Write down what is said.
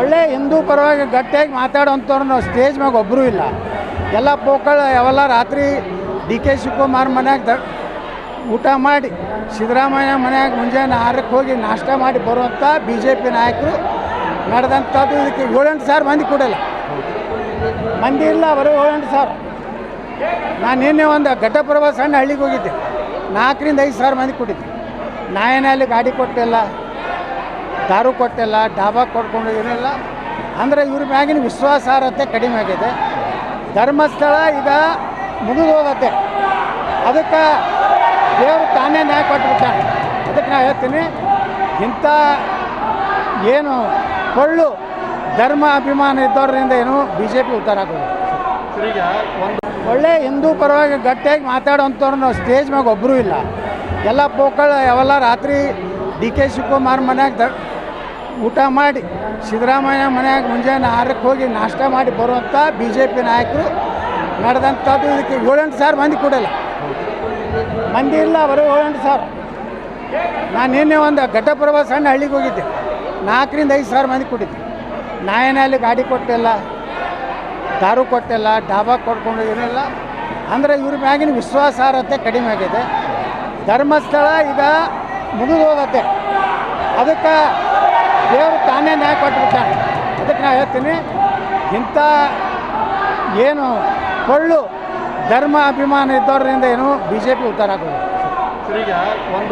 ಒಳ್ಳೆ ಹಿಂದೂ ಪರವಾಗಿ ಗಟ್ಟಿಯಾಗಿ ಮಾತಾಡೋಂಥವ್ರು ಸ್ಟೇಜ್ ಮ್ಯಾಗ ಒಬ್ಬರೂ ಇಲ್ಲ. ಎಲ್ಲ ಪೋಕಳ ಯಾವೆಲ್ಲ ರಾತ್ರಿ ಡಿ ಕೆ ಶಿವಕುಮಾರ್ ಮನ್ಯಾಗ ದ, ಊಟ ಮಾಡಿ, ಸಿದ್ದರಾಮಯ್ಯ ಮನ್ಯಾಗ ಮುಂಜಾನೆ ಆರಕ್ಕೆ ಹೋಗಿ ನಾಷ್ಟ ಮಾಡಿ ಬರುವಂಥ ಬಿ ಜೆ ಪಿ ನಾಯಕರು ನಡೆದಂಥದ್ದು ಇದಕ್ಕೆ ಏಳೆಂಟು ಸಾವಿರ ಮಂದಿ ಕೊಡಲ್ಲ. ಮಂದಿ ಇಲ್ಲ, ಬರೀ ಏಳೆಂಟು ಸಾವಿರ. ನಾನು ನಿನ್ನೆ ಒಂದು ಘಟಪ್ರಭಾ ಸಣ್ಣ ಹಳ್ಳಿಗೆ ಹೋಗಿದ್ದೆ. ನಾಲ್ಕರಿಂದ ಐದು ಸಾವಿರ ಮಂದಿ ಕೊಟ್ಟಿದ್ದೆ ನಾ ಏನೇ ಅಲ್ಲಿ ಗಾಡಿ ಕೊಟ್ಟಿಲ್ಲ. ದಾರು ಕೊಟ್ಟಿಲ್ಲ ಡಾಬಾ ಕೊಡ್ಕೊಂಡು ಏನಿಲ್ಲ ಅಂದರೆ ಇವ್ರ ಮ್ಯಾಗಿನ ವಿಶ್ವಾಸಾರ್ಹತೆ ಕಡಿಮೆ ಆಗಿದೆ. ಧರ್ಮಸ್ಥಳ ಈಗ ಮುಗಿದು ಹೋಗತ್ತೆ ಅದಕ್ಕೆ ದೇವರು ತಾನೇ ನ್ಯಾಯ ಕೊಟ್ಬಿಟ್ಟಾನೆ. ಅದಕ್ಕೆ ನಾ ಹೇಳ್ತೀನಿ ಇಂಥ ಏನು ಕೊಳ್ಳು ಧರ್ಮ ಅಭಿಮಾನ ಇದ್ದವ್ರಿಂದ ಏನು ಬಿ ಜೆ ಪಿ ಉದ್ಧಾರ ಆಗೋದು ಈಗ ಒಂದು ಒಳ್ಳೆ ಹಿಂದೂ ಪರವಾಗಿ ಗಟ್ಟಿಯಾಗಿ ಮಾತಾಡೋಂಥವ್ರು ಸ್ಟೇಜ್ ಮ್ಯಾಗ ಒಬ್ಬರೂ ಇಲ್ಲ. ಎಲ್ಲ ಪೋಕಳ ಯಾವೆಲ್ಲ ರಾತ್ರಿ ಡಿ ಕೆ ಶಿವಕುಮಾರ್ ಮನ್ಯಾಗ ದ ಊಟ ಮಾಡಿ ಸಿದ್ದರಾಮಯ್ಯ ಮನೆಯಾಗ ಮುಂಜಾನೆ ಆರಕ್ಕೆ ಹೋಗಿ ನಾಷ್ಟ ಮಾಡಿ ಬರುವಂಥ ಬಿ ಜೆ ಪಿ ನಾಯಕರು ನಡೆದಂಥದ್ದು ಇದಕ್ಕೆ ಏಳೆಂಟು ಸಾವಿರ ಮಂದಿ ಕೊಡಲ್ಲ. ಮಂದಿ ಇಲ್ಲ, ಬರೀ ಏಳೆಂಟು ಸಾವಿರ. ನಾನು ನಿನ್ನೆ ಒಂದು ಘಟ್ಟಪುರವ ಸಣ್ಣ ಹಳ್ಳಿಗೆ ಹೋಗಿದ್ದೆ. ನಾಲ್ಕರಿಂದ ಐದು ಸಾವಿರ ಮಂದಿ ಕೊಟ್ಟಿದ್ದೆ ನಾ ಏನೇ ಅಲ್ಲಿ ಗಾಡಿ ಕೊಟ್ಟಿಲ್ಲ, ದಾರು ಕೊಟ್ಟಿಲ್ಲ, ಡಾಬಾ ಕೊಡ್ಕೊಂಡು ಏನಿಲ್ಲ. ಅಂದರೆ ಇವ್ರ ಮ್ಯಾಗಿನ ವಿಶ್ವಾಸಾರ್ಹತೆ ಕಡಿಮೆ ಆಗಿದೆ. ಧರ್ಮಸ್ಥಳ ಈಗ ಮುಗಿದೋಗತ್ತೆ. ಅದಕ್ಕೆ ದೇವರು ತಾನೇ ನ್ಯಾಯ ಕೊಟ್ಬಿಟ್ಟಾನೆ ಅದಕ್ಕೆ ನಾ ಹೇಳ್ತೀನಿ, ಇಂಥ ಏನು ಕೊಳ್ಳು, ಧರ್ಮ, ಅಭಿಮಾನ ಇದ್ದವ್ರಿಂದ ಏನು ಬಿ ಜೆ ಪಿ ಉದ್ಧಾರ ಆಗೋದು ಈಗ ಒಂದು